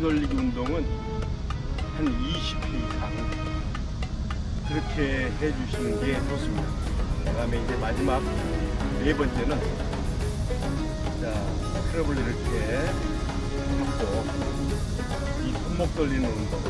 이 허리 돌리기 운동은 한 20회 이상 그렇게 해주시는 게 좋습니다. 그 다음에 이제 마지막 네 번째는 자, 크럽을 이렇게 잡고 이 손목 돌리는 운동,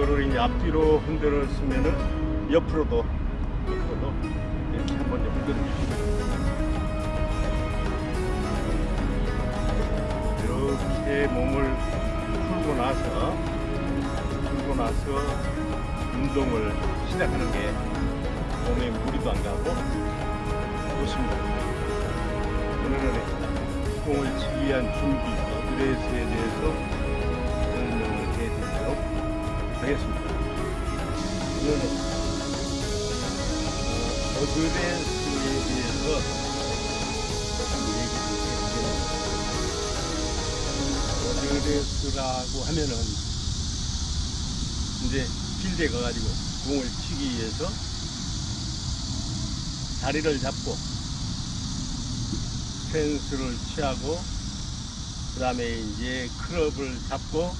이거를 이제 앞뒤로 흔들었으면은 옆으로도 옆으로도 한번 좀 흔들어 주시고 몸을 풀고 나서 풀고 나서 운동을 시작하는 게 몸에 무리도 안 가고 좋습니다. 오늘은 공을 치기 위한 준비, 어드레스에 대해서 설명을 해드리도록 하겠습니다. 오늘은 어, 어드레스에 대해서 어드레스라고 하면은 이제 필드에 가가지고 공을 치기 위해서 자리를 잡고 펜스를 취하고 그 다음에 이제 클럽을 잡고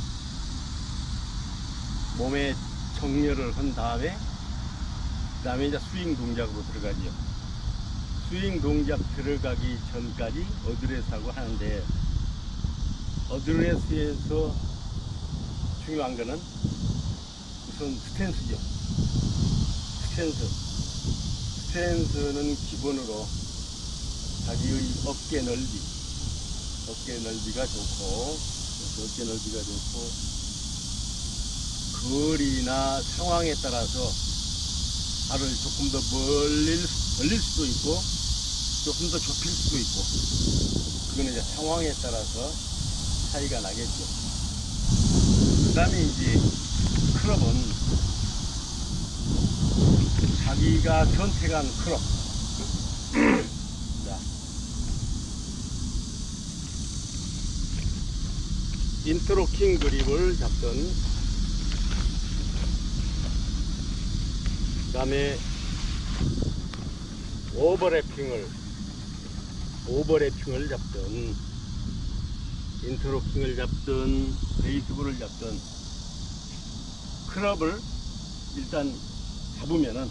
몸에 정렬을 한 다음에 그 다음에 이제 스윙 동작으로 들어가지요. 스윙 동작 들어가기 전까지 어드레스하고 하는데 어드레스에서 중요한 거는 우선 스탠스죠. 스탠스. 스탠스는 기본으로 자기의 어깨 넓이, 어깨 넓이가 좋고, 어깨 넓이가 좋고, 거리나 상황에 따라서 발을 조금 더 벌릴, 벌릴 수도 있고, 조금 더 좁힐 수도 있고, 그거는 이제 상황에 따라서 차이가 나겠죠. 그 다음에 이제 클럽은 자기가 선택한 클럽. 자. 인트로킹 그립을 잡던 그 다음에 오버래핑을 오버래핑을 잡던 인트로킹을 잡던 베이스볼을 잡던 클럽을 일단 잡으면은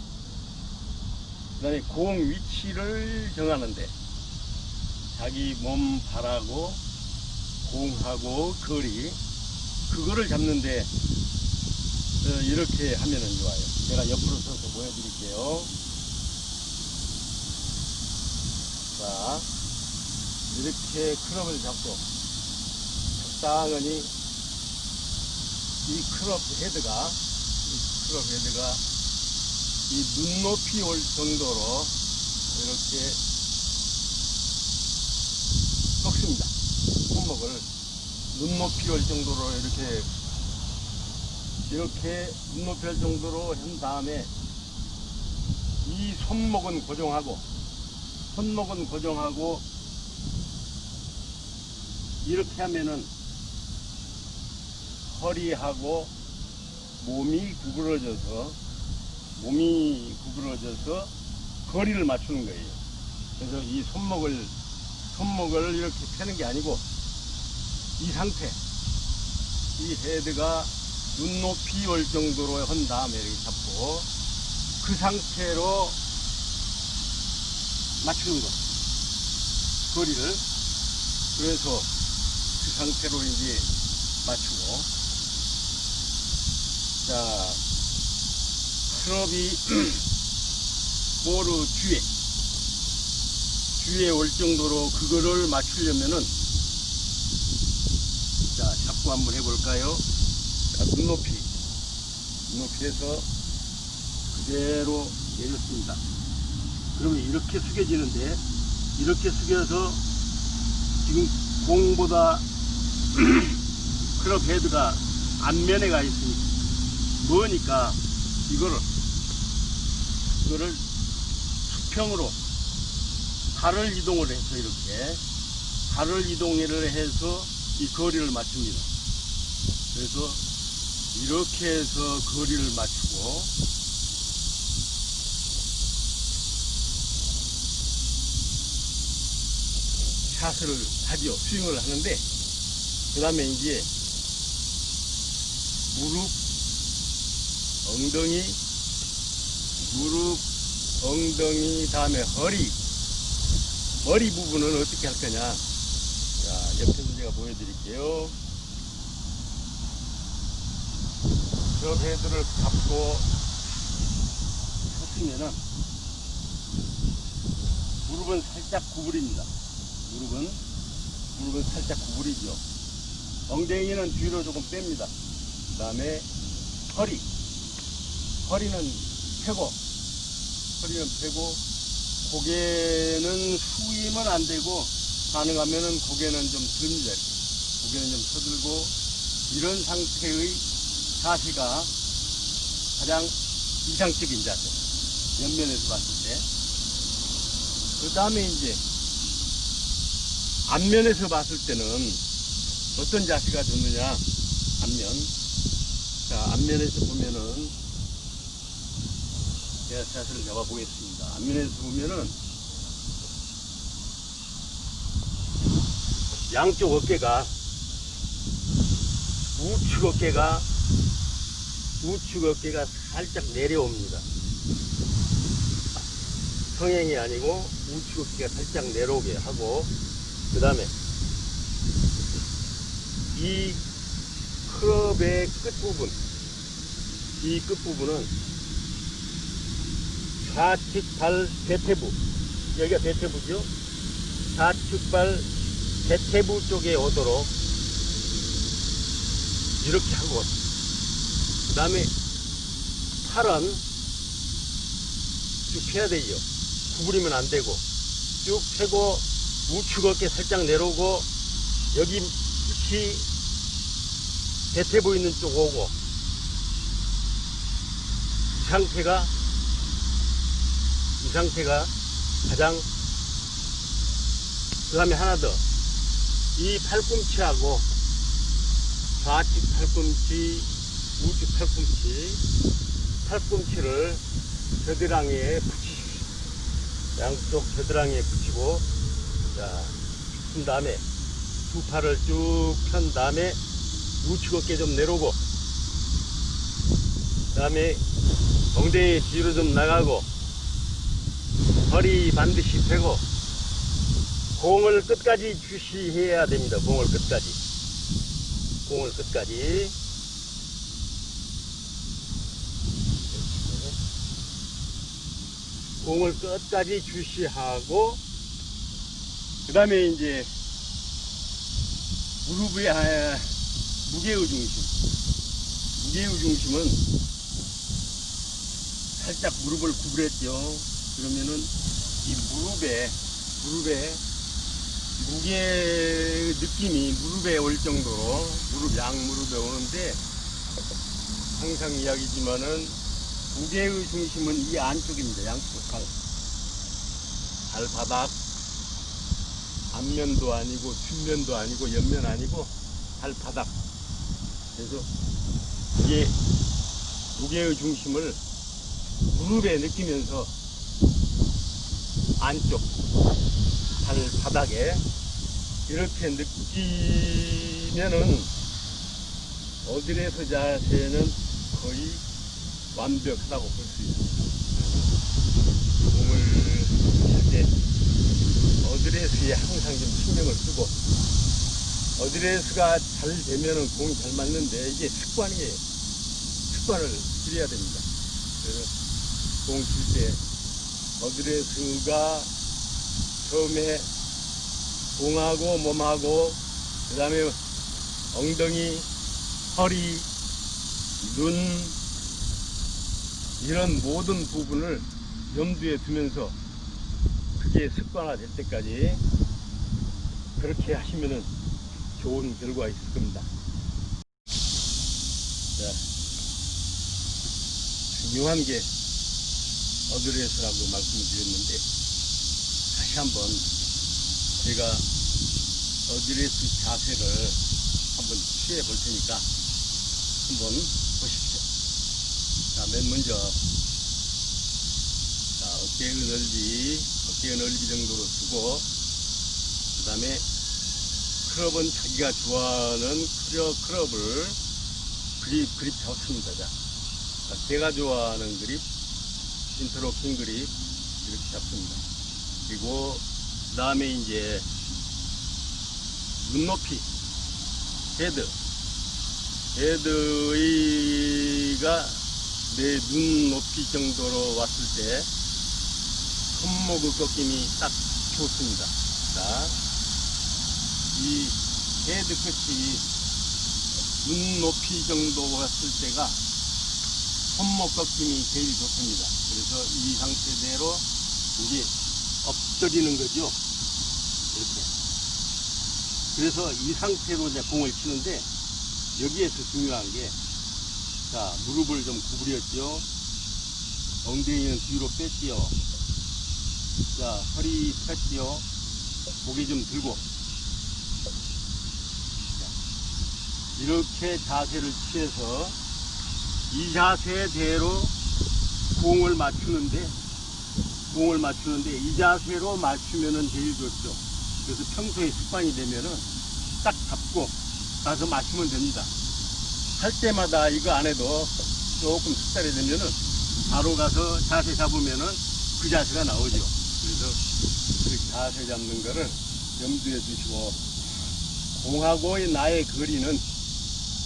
그 다음에 공 위치를 정하는데 자기 몸 발하고 공하고 거리 그거를 잡는데 어, 이렇게 하면은 좋아요. 제가 옆으로 서서 보여드릴게요. 자, 이렇게 크롭을 잡고 적당히 이 크롭 헤드가 이 크롭 헤드가 이 눈높이 올 정도로 이렇게 꺾습니다. 손목을 눈높이 올 정도로 이렇게 이렇게 눈높이 올 정도로 한 다음에 이 손목은 고정하고 손목은 고정하고 이렇게 하면은 허리하고 몸이 구부러져서 몸이 구부러져서 거리를 맞추는 거예요. 그래서 이 손목을 손목을 이렇게 펴는 게 아니고 이 상태 이 헤드가 눈높이 올 정도로 한 다음에 이렇게 잡고 그 상태로 맞추는 거. 거리를. 그래서 그 상태로 이제 맞추고 자 크롭이 보루 뒤에 뒤에 올 정도로 그거를 맞추려면은 자 잡고 한번 해볼까요? 자, 눈높이 눈높이에서 그대로 내렸습니다. 그러면 이렇게 숙여지는데 이렇게 숙여서 지금 공보다 크롭 헤드가 앞면에 가 있으니까 뭐니까 이거를 이거를 수평으로 발을 이동을 해서 이렇게 발을 이동을 해서 이 거리를 맞춥니다. 그래서 이렇게 해서 거리를 맞추고 샷을 하죠. 스윙을 하는데 그 다음에 이제 무릎, 엉덩이, 무릎, 엉덩이, 다음에 허리, 머리 부분은 어떻게 할 거냐. 자, 옆에서 제가 보여드릴게요. 저 헤드를 잡고 섰으면은 무릎은 살짝 구부립니다. 무릎은, 무릎은 살짝 구부리죠. 엉덩이는 뒤로 조금 뺍니다. 그 다음에 허리. 허리는 펴고, 허리는 펴고, 고개는 숙이면 안 되고, 가능하면은 고개는 좀. 이렇게. 고개는 좀 서들고, 이런 상태의 자세가 가장 이상적인 자세. 옆면에서 봤을 때. 그 다음에 이제, 앞면에서 봤을 때는 어떤 자세가 좋느냐? 앞면. 자, 앞면에서 보면은, 제가 자세를 잡아보겠습니다. 앞면에서 보면은, 양쪽 어깨가, 우측 어깨가, 우측 어깨가 살짝 내려옵니다. 성행이 아니고 우측 어깨가 살짝 내려오게 하고, 그 다음에 이 크롭의 끝부분, 이 끝부분은 좌측 발 대퇴부, 여기가 대퇴부죠? 좌측 발 대퇴부 쪽에 오도록 이렇게 하고, 그 다음에 팔은 쭉 펴야 되죠. 구부리면 안 되고, 쭉 펴고, 우측 어깨 살짝 내려오고, 여기 끝이 대퇴 보이는 쪽 오고, 이 상태가, 이 상태가 가장, 그 다음에 하나 더. 이 팔꿈치하고, 좌측 팔꿈치, 우측 팔꿈치, 팔꿈치를 겨드랑이에 붙이십시오. 양쪽 겨드랑이에 붙이고, 자, 그 다음에 두 팔을 쭉 편 다음에 우측 어깨 좀 내려오고, 그 다음에 엉덩이 뒤로 좀 나가고, 벌이 반드시 되고 공을 끝까지 주시해야 됩니다. 공을 끝까지. 공을 끝까지. 공을 끝까지 주시하고 그 다음에 이제 무릎의 무게의 중심 무게의 중심은 살짝 무릎을 구부렸죠 그러면은 이 무릎에 무릎에 무게 느낌이 무릎에 올 정도로 무릎 양 무릎에 오는데 항상 이야기지만은 무게의 중심은 이 안쪽입니다. 양쪽 발. 발바닥. 앞면도 아니고 뒷면도 아니고 옆면 아니고 발바닥. 그래서 이게 무게의 중심을 무릎에 느끼면서 안쪽 발바닥에 이렇게 느끼면은 어디에서 자세는 거의 완벽하다고 볼 수 있습니다. 공을 칠때 어드레스에 항상 좀 신경을 쓰고 어드레스가 잘 되면은 공이 잘 맞는데 이게 습관이에요. 습관을 들여야 됩니다. 그래서 공 칠때 어드레스가 처음에 공하고 몸하고 그 다음에 엉덩이, 허리, 눈 이런 모든 부분을 염두에 두면서 그게 습관화 될 때까지 그렇게 하시면은 좋은 결과가 있을 겁니다. 자, 중요한 게 어드레스라고 말씀을 드렸는데 다시 한번 제가 어드레스 자세를 한번 취해 볼 테니까 한번 보십시오. 자, 맨 먼저 자, 어깨의 넓이, 어깨의 넓이 정도로 쓰고 그 다음에 클럽은 자기가 좋아하는 클럽, 클럽을 그립, 그립 잡습니다. 자, 자, 제가 좋아하는 그립, 인터로킹 그립 이렇게 잡습니다. 그리고 그 다음에 이제 눈높이, 헤드, 헤드가 내 눈 높이 정도로 왔을 때 손목의 꺾임이 딱 좋습니다. 자, 이 헤드 끝이 눈 높이 정도 왔을 때가 손목 꺾임이 제일 좋습니다. 그래서 이 상태대로 이제 엎드리는 거죠. 이렇게. 그래서 이 상태로 이제 공을 치는데 여기에서 중요한 게, 자, 무릎을 좀 구부렸죠. 엉덩이는 뒤로 뺐지요. 자, 허리 폈지요. 고개 좀 들고. 자, 이렇게 자세를 취해서 이 자세대로 공을 맞추는데, 공을 맞추는데 이 자세로 맞추면은 제일 좋죠. 그래서 평소에 습관이 되면은 딱 잡고 가서 맞추면 됩니다. 할 때마다 이거 안 해도 조금 숙달이 되면은 바로 가서 자세 잡으면은 그 자세가 나오죠. 그래서 그 자세 잡는 거를 염두에 두시고 공하고의 나의 거리는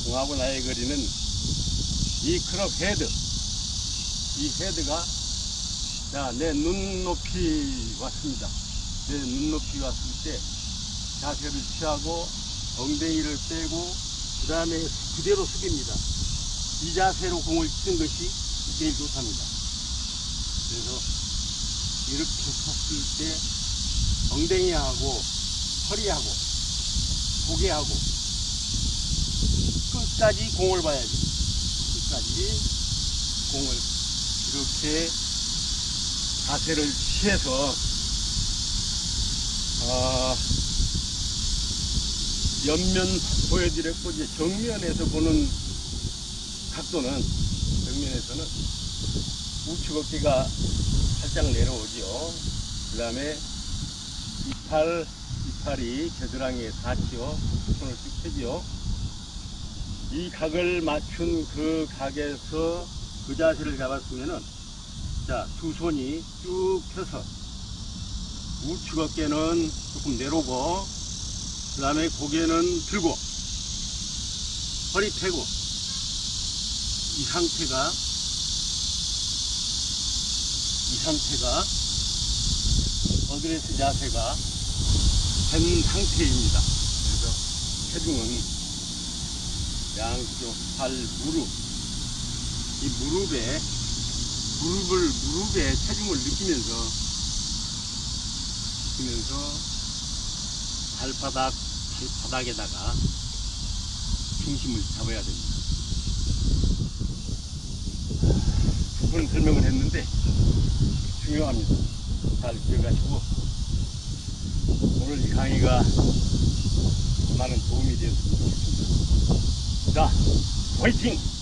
공하고 나의 거리는 이 클럽 헤드 이 헤드가 자 내 눈높이 왔습니다. 내 눈높이 왔을 때 자세를 취하고 엉덩이를 빼고 그 다음에 그대로 숙입니다. 이 자세로 공을 치는 것이 제일 좋답니다. 그래서 이렇게 섰을 때 엉덩이하고 허리하고 고개하고 끝까지 공을 봐야지. 끝까지 공을 이렇게 자세를 취해서 아, 옆면 보여드렸고 이제 정면에서 보는 각도는 정면에서는 우측 어깨가 살짝 내려오죠. 그 다음에 이팔 이팔이 겨드랑이에 닿지요. 손을 쭉 펴지요. 이 각을 맞춘 그 각에서 그 자세를 잡았으면은 자 두 손이 쭉 펴서 우측 어깨는 조금 내려오고 그 다음에 고개는 들고 허리 펴고 이 상태가 이 상태가 어드레스 자세가 된 상태입니다. 그래서 체중은 양쪽 발 무릎 이 무릎에 무릎을 무릎에 체중을 느끼면서 느끼면서 발바닥 발바닥에다가 중심을 잡아야 됩니다. 두 번 설명을 했는데 중요합니다. 잘 기억하시고 오늘 이 강의가 많은 도움이 되었으면 좋겠습니다. 자, 화이팅!